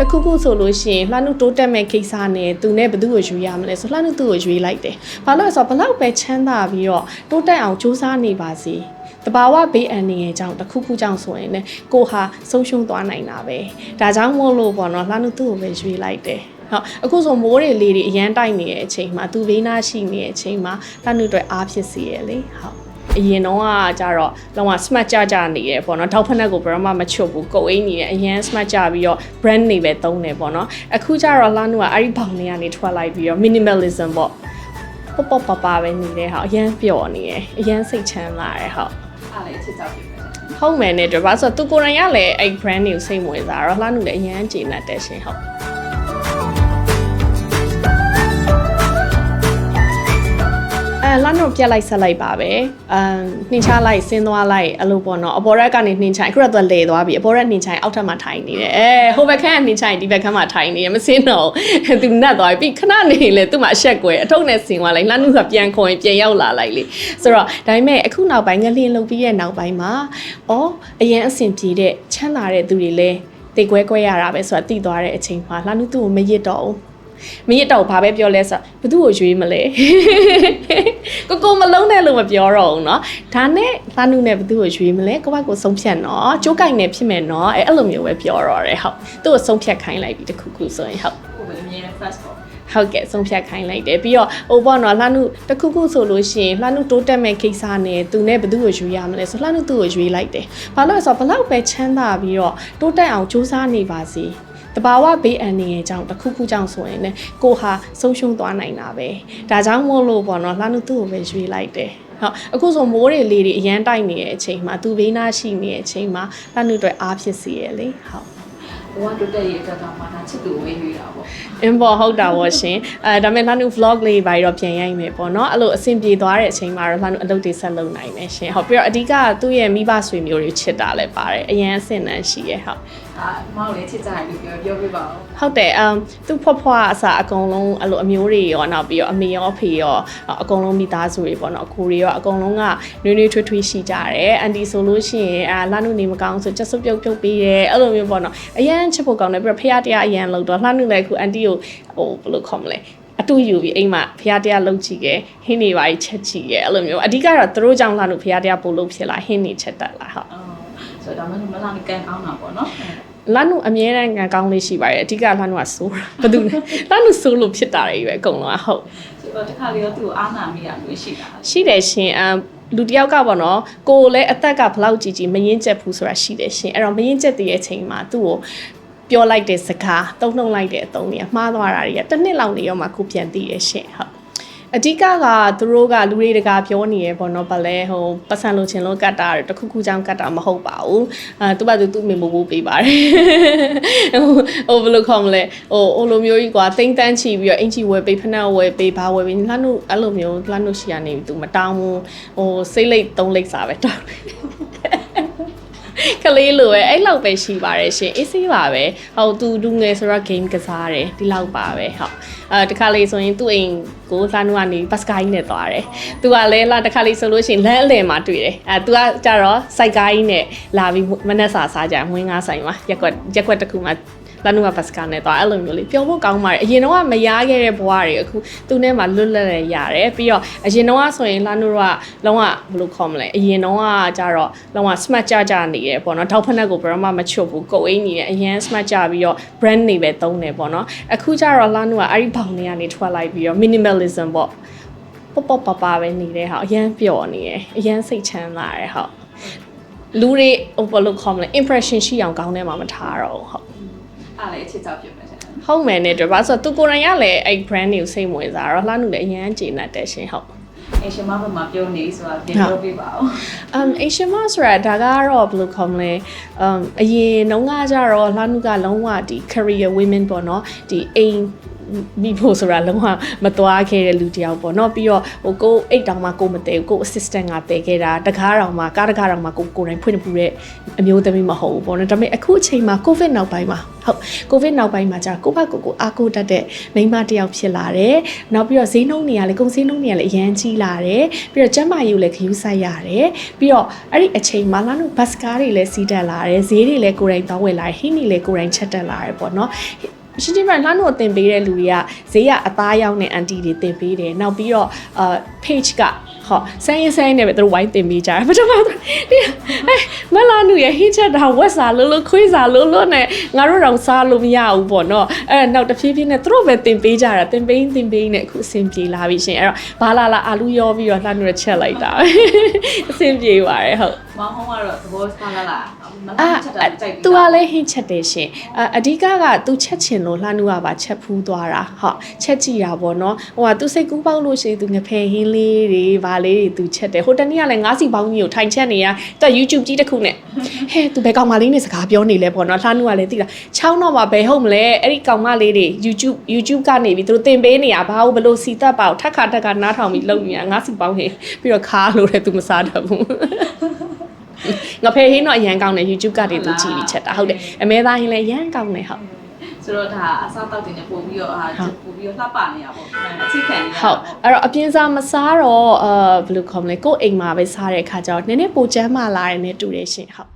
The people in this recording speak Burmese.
တခုခုဆိုလို့ရှိရင်လှနုတိုးတက်မဲ့ကိစ္စနဲ့သူနဲ့ဘယ်သူကိုရွေးရမလဲဆိုလှနုသူ့ကိုရွေးလိုက်တယ်။ဘာလို့လဲဆိုတော့ဘလောက်ပဲချမ်းသာပြီးတော့တိုးတက်အောင်စူးစမ်းနေပါစေ။တဘာဝဘေးအန္တရာယ်ကြောင့်တခုခုကြောင့်ဆိုရင်လည်းကိုဟာဆုံးရှုံးသွားနိုင်တာပဲ။ဒါကြောင့်မို့လို့ပေါ့နော်လှနုသူ့ကိုပဲရွေးလိုက်တယ်။ဟုတ်အခုဆိုမိုးတွေလေးတွေအရန်တိုက်နေတဲ့အချိန်မှာသူဘေးနားရှိနေတဲ့အချိန်မှာလှနုအတွက်အားဖြစ်စီရလေဟုတ် အရင်တော့ကကြတော့လောက smart ကြကြနေရပေါ့နော်ထောက်ဖက်နှက်ကိုဘယ်တော့မှမချွတ်ဘူးကိုယ်အိမ်နေရအရင် smart ကြပြီးတော့ brand နေပဲသုံးတယ်ပေါ့နော်အခုကြတော့လာနုကအဲ့ဒီဘောင်တွေကနေထွက်လိုက်ပြီးတော့ minimalism ပေါ့ပေါ့ပေါ့ပါပါပဲနေတဲ့ဟာအရန်ပျော်နေရအရန်စိတ်ချမ်းသာရဟုတ်အားလည်းချစ်ကြောက်ပြီပဲဟုတ်မယ်နဲ့တော့ဘာလို့ဆိုတော့သူကိုယ်တိုင်ကလည်းအဲ့ brand တွေကိုစိတ်ဝင်စားတော့လှနုလည်းအရန်ကျေနပ်တယ်ရှင်ဟုတ် အဲလမ်းတော့ပြက်လိုက်ဆက်လိုက်ပါပဲအမ်နှင်းချလိုက်ဆင်းသွားလိုက်အဲ့လိုပေါ့နော်အပေါ်ရက်ကနေနှင်းချိုင်အခုတော့သူကလေသွားပြီအပေါ်ရက်နှင်းချိုင်အောက်ထပ်မှာထိုင်နေတယ်အဲဟိုဘက်ခန်းကနှင်းချိုင်ဒီဘက်ခန်းမှာထိုင်နေတယ်မစင်းတော့ဘူးသူနတ်သွားပြီပြီးခဏနေလေသူ့မှာအဆက်ကွယ်အထုပ်နဲ့ဆင်းသွားလိုက်လှမ်းနုကပြန်ခေါ်ရင်ပြန်ရောက်လာလိုက်လေဆိုတော့ဒါပေမဲ့အခုနောက်ပိုင်းငလျင်လုတ်ပြီးရဲ့နောက်ပိုင်းမှာအော်အရင်အဆင်ပြေတဲ့ချမ်းသာတဲ့သူတွေလဲတေကွဲကွဲရတာပဲဆိုတာသိသွားတဲ့အချိန်မှာလှမ်းနုသူ့ကိုမရစ်တော့ဘူးမရစ်တော့ဘာပဲပြောလဲဆိုတော့ဘသူ့ကိုရွေးမလဲ ကိုကိုမလုံးနဲ့လို့မပြောတော့ဘူးเนาะဒါနဲ့လှနုနဲ့ဘသူ့ကိုရွေးမလဲကိုဘကိုဆုံးဖြတ်နော်ကြိုးကင်နဲ့ဖြစ်မယ်နော်အဲအဲ့လိုမျိုးပဲပြောတော့တယ်ဟုတ်သူ့ကိုဆုံးဖြတ်ခိုင်းလိုက်ပြီတခုခုဆိုရင်ဟုတ် ကိုယ်ပဲအမြဲ first ပေါ့ ဟုတ်ကဲ့ဆုံးဖြတ်ခိုင်းလိုက်တယ်ပြီးတော့ဟိုပေါ့နော်လှနုတခုခုဆိုလို့ရှိရင်လှနုတိုးတက်မဲ့ကိစ္စနဲ့သူနဲ့ဘသူ့ကိုရွေးရမလဲဆိုလှနုသူ့ကိုရွေးလိုက်တယ်ဘာလို့လဲဆိုတော့ဘလောက်ပဲချမ်းသာပြီးတော့တိုးတက်အောင်စူးစမ်းနေပါစေ တဘာဝဘေးအန္တရာယ်ကြောင့်တခုခုကြောင့်ဆိုရင်လည်းကိုဟာဆုံးရှုံးသွားနိုင်တာပဲဒါကြောင့်မို့လို့ပေါ့နော်လှနုသူ့ကိုပဲရွေးလိုက်တယ်ဟုတ်အခုဆိုမိုးတွေလေးတွေအရန်တိုက်နေတဲ့အချိန်မှာသူဘေးနားရှိနေတဲ့အချိန်မှာလှနုအတွက်အားဖြစ်စီရလေဟုတ် ဘဝတိုးတက်ရေးအတွက်တော့မှဒါချစ်သူဝေးရွေးတာပေါ့အင်းပေါ်ဟုတ်တာပေါ့ရှင်အဲဒါပေမဲ့လှနု vlog လေးပါတော့ပြန်ရိုက်မယ်ပေါ့နော်အဲ့လိုအဆင်ပြေသွားတဲ့အချိန်မှာတော့လှနုအလုပ်တွေဆက်လုပ်နိုင်မယ်ရှင်ဟုတ်ပြီးတော့အဓိကသူ့ရဲ့မိဘဆွေမျိုးတွေချစ်တာလည်းပါတယ်အရန်အဆင်တန်းရှိရဲ့ဟုတ်အာမောင်လေးချစ်ကြတယ်လို့ပြောပြောပြပါဦးဟုတ်တယ်အမ်သူ့ဖွားဖွားအစားအကုန်လုံးအဲ့လိုအမျိုးတွေရောနောက်ပြီးတော့အမေရောအဖေရောအကုန်လုံးမိသားစုတွေပေါ့နော်အကိုတွေရောအကုန်လုံးကနွေးနွေးထွေးထွေးရှိကြတယ်အန်တီဆိုလို့ရှိရင်အာလှနုနေမကောင်းဆိုချက်စုပ်ပြုတ်ပြုတ်ပေးတယ်အဲ့လိုမျိုးပေါ့နော်အရန်ချစ်ဖို့ကောင်းတယ်ပြီးတော့ဖះတရားအရန်လို့တော့လှနုလည်းအခုအန်တီကိုဟိုဘယ်လိုခေါ်မလဲအတူယူပြီးအိမ်မှာဖះတရားလှုပ်ကြည့်ခဲ့ဟင်းနေပါကြီးချက်ကြည့်ခဲ့အဲ့လိုမျိုးအဓိကတော့သူတို့ကြောင့်လှနုဖះတရားပို့လို့ဖြစ်လာဟင်းနေချက်တက်လာဟုတ်အော်ဆိုတော့ဒါမှမဟုတ်မလာနေကန်ကောင်းတာပေါ့နော်လန်နုအမြဲတမ်းငံကောင်းလေးရှိပါတယ်အဓိကလန်နုကစိုးတာဘာလို့လဲလန်နုစိုးလို့ဖြစ်တာတွေပဲအကုန်လုံးကဟုတ်ဆိုတော့တစ်ခါလေတော့သူ့ကိုအားနာမိတာမျိုးရှိတာရှိတယ်ရှင်အမ် လူတစ်ယောက်ကပေါ့နော်ကိုယ်လည်းအသက်ကဘလောက်ကြီးကြီးမရင်ကျက်ဘူးဆိုတာရှိတယ်ရှင်အဲ့တော့မရင်ကျက်တဲ့အချိန်မှာသူ့ကိုပြောလိုက်တဲ့စကားတုံ့နှုံလိုက်တဲ့အသုံးတွေကမှားသွားတာတွေကတစ်နှစ်လောက်နေရောမှခုပြန်သိရရှင်ဟုတ် အဓိကကသူတို့ကလူတွေတကာပြောနေရပေါ့နော်ဗလဲဟိုပတ်စံလိုချင်လို့ကတ်တာတခုခုချောင်းကတ်တာမဟုတ်ပါဘူးအဲသူ့ဘာသူသူ့မေမိုးမိုးပေးပါတယ်ဟိုဟိုဘယ်လိုခေါ်မလဲဟိုဟိုလိုမျိုးကြီးကွာတိမ့်တန်းချီပြီးတော့အင်ချီဝယ်ပေးဖက်နှက်ဝယ်ပေးဘာဝယ်ပေးလှမ်းလို့အဲ့လိုမျိုးလှမ်းလို့ရှိရနေပြီသူမတောင်းဘူးဟိုစိတ်လိတ်သုံးလိတ်စာပဲတောင်းတယ် ကလေးလိုပဲအဲ့လောက်ပဲရှိပါတယ်ရှင်အေးဆေးပါပဲဟိုသူလူငယ်ဆိုတော့ game ကစားတယ်ဒီလောက်ပါပဲဟုတ်အဲတခါလေးဆိုရင်သူ့အိမ်ကိုလှမ်းကနေဘတ်စကိုင်းနဲ့သွားတယ်သူကလည်းလာတခါလေးဆိုလို့ရှိရင်လမ်းအလယ်မှာတွေ့တယ်အဲသူကကြတော့စိုက်ကိုင်းနဲ့လာပြီးမနက်စာစားကြမွေးငါဆိုင်မှာရက်ကွက်ရက်ကွက်တစ်ခုမှာ လန်နူကဘတ်စကာနဲ့တော့အဲ့လိုမျိုးလေးပျော်ဖို့ကောင်းပါတယ်အရင်တော့ကမရခဲ့တဲ့ဘဝတွေအခုသူနဲ့မှလွတ်လပ်ရရတယ်ပြီးတော့အရင်တော့ကဆိုရင်လန်နူကလုံးဝဘယ်လိုခေါ်မလဲအရင်တော့ကကြတော့လုံးဝ smart ကြကြနေတယ်ပေါ့နော်ထောက်ဖက်နှက်ကိုဘယ်တော့မှမချွတ်ဘူးကိုယ်အိမ်နေတယ်အရင် smart ကြပြီးတော့ brand နေပဲသုံးတယ်ပေါ့နော်အခုကြတော့လန်နူကအဲ့ဒီဘောင်တွေကနေထွက်လိုက်ပြီးတော့ minimalism ပေါ့ပေါ့ပေါ့ပါပါပဲနေတဲ့ဟာအရန်ပျော်နေတယ်အရန်စိတ်ချမ်းသာတယ်ဟုတ်လူတွေဟိုဘယ်လိုခေါ်မလဲ impression ရှိအောင်ကောင်းတယ်မှမထားတော့ဘူးဟုတ် အားလည်းချစ်ကြောက်ပြီပဲရှင်ဟုတ်မယ်နဲ့တော့ဘာလို့ဆိုတော့သူကိုယ်တိုင်ကလည်းအဲ့ brand တွေကိုစိတ်ဝင်စားတော့လှမ်းလို့လည်းအရန်ကျေနပ်တယ်ရှင်ဟုတ်အရှင်မဘမှာပြောနေဆိုတာပြန်ပြောပြပါဦး um Asian Mom ဆိုတာဒါကတော့ဘယ်လိုခေါ်မလဲ um အရင်နှုန်းကကြတော့လှမ်းကလုံးဝဒီ career women ပေါ့နော်ဒီအိမ် မိဖို့ဆိုတာလုံးဝမသွားခဲ့တဲ့လူတစ်ယောက်ပေါ့เนาะပြီးတော့ဟိုကိုအိတ်တောင်မှကိုမတည်ဘူးကို assistant ကတည်ခဲ့တာတကားတောင်မှကားတကားတောင်မှကိုကိုယ်တိုင်ဖွင့်ပူတဲ့အမျိုးသမီးမဟုတ်ဘူးပေါ့နော်ဒါပေမဲ့အခုအချိန်မှာ covid နောက်ပိုင်းမှာဟုတ် covid နောက်ပိုင်းမှာじゃကိုယ့်ဘက်ကိုယ်ကိုအားကိုးတတ်တဲ့မိန်းမတစ်ယောက်ဖြစ်လာတယ်နောက်ပြီးတော့ဈေးနှုန်းတွေကလည်းကုန်ဈေးနှုန်းတွေကလည်းအရန်ကြီးလာတယ်ပြီးတော့ကျန်းမာရေးကိုလည်းခရူးဆိုင်ရတယ်ပြီးတော့အဲ့ဒီအချိန်မှာလာလို့ဘတ်စကားတွေလည်းစီးတက်လာတယ်ဈေးတွေလည်းကိုယ်တိုင်တောင်းဝယ်လာတယ်ဟင်းတွေလည်းကိုယ်တိုင်ချက်တက်လာတယ်ပေါ့နော် ရှင်းရှင်းပြလှမ်းတော့တင်ပေးတဲ့လူတွေကဈေးကအသားရောက်တဲ့အန်တီတွေတင်ပေးတယ်နောက်ပြီးတော့အာ page ကဟောဆန်းရင်ဆန်းရင်နဲ့ပဲသူတို့ဝိုင်းတင်ပေးကြတယ်ပထမဆုံးဒီအဲမလာနူရဲ့ဟင်းချက်တာဝက်စာလို့လို့ခွေးစာလို့လို့နဲ့ငါတို့တော့စားလို့မရဘူးပေါ့နော်အဲနောက်တစ်ဖြည်းဖြည်းနဲ့သူတို့ပဲတင်ပေးကြတာတင်ပေးတင်ပေးနဲ့အခုအဆင်ပြေလာပြီရှင်အဲ့တော့ဘာလာလာအာလူရောပြီးတော့လှမ်းနူရဲ့ချက်လိုက်တာအဆင်ပြေပါတယ်ဟုတ်မောင်ဟောင်းကတော့သဘောစပါလာလားမ အာချက်တာကြိုက်သူကလည်းဟင်းချက်တယ်ရှင်အာအဓိကကသူချက်ချင်လို့လှမ်းနူကပါချက်ဖူးသွားတာဟုတ်ချက်ကြည့်တာပေါ့နော်ဟိုကသူစိတ်ကူးပေါက်လို့ရှိရင်သူငဖယ်ဟင်းလေးတွေဗာလေးတွေသူချက်တယ်ဟိုတနေ့ကလည်းငါးစီပေါင်းကြီးကိုထိုင်ချက်နေရသူက YouTube ကြီးတစ်ခုနဲ့ဟဲ့သူဘယ်ကောင်မလေးနဲ့စကားပြောနေလဲပေါ့နော်လှမ်းနူကလည်းသိတာချောင်းတော့မှဘယ်ဟုတ်မလဲအဲ့ဒီကောင်မလေးတွေ YouTube YouTube ကနေပြီးသူတို့တင်ပေးနေရဘာလို့ဘလို့စီတက်ပါ့ထက်ခါထက်ခါနားထောင်ပြီးလုပ်နေရငါးစီပေါင်းဟင်းပြီးတော့ခါလို့လည်းသူမစားတတ်ဘူး ငါဖယ်ဟင်းတော့အရန်ကောင်းတယ် YouTube ကတည်းကသူကြည့်ပြီးချက်တာဟုတ်တယ်အမဲသားဟင်းလည်းအရန်ကောင်းတယ်ဟုတ်ဆိုတော့ဒါအစားတောက်တင်နေပို့ပြီးတော့အာပို့ပြီးတော့လှပနေရပေါ့အချစ်ခံနေရဟုတ်အဲ့တော့အပြင်းစားမစားတော့အာဘယ်လိုခေါ်မလဲကိုယ့်အိမ်မှာပဲစားတဲ့အခါကျတော့နည်းနည်းပိုချမ်းမာလာတယ်နဲ့တူတယ်ရှင်ဟုတ်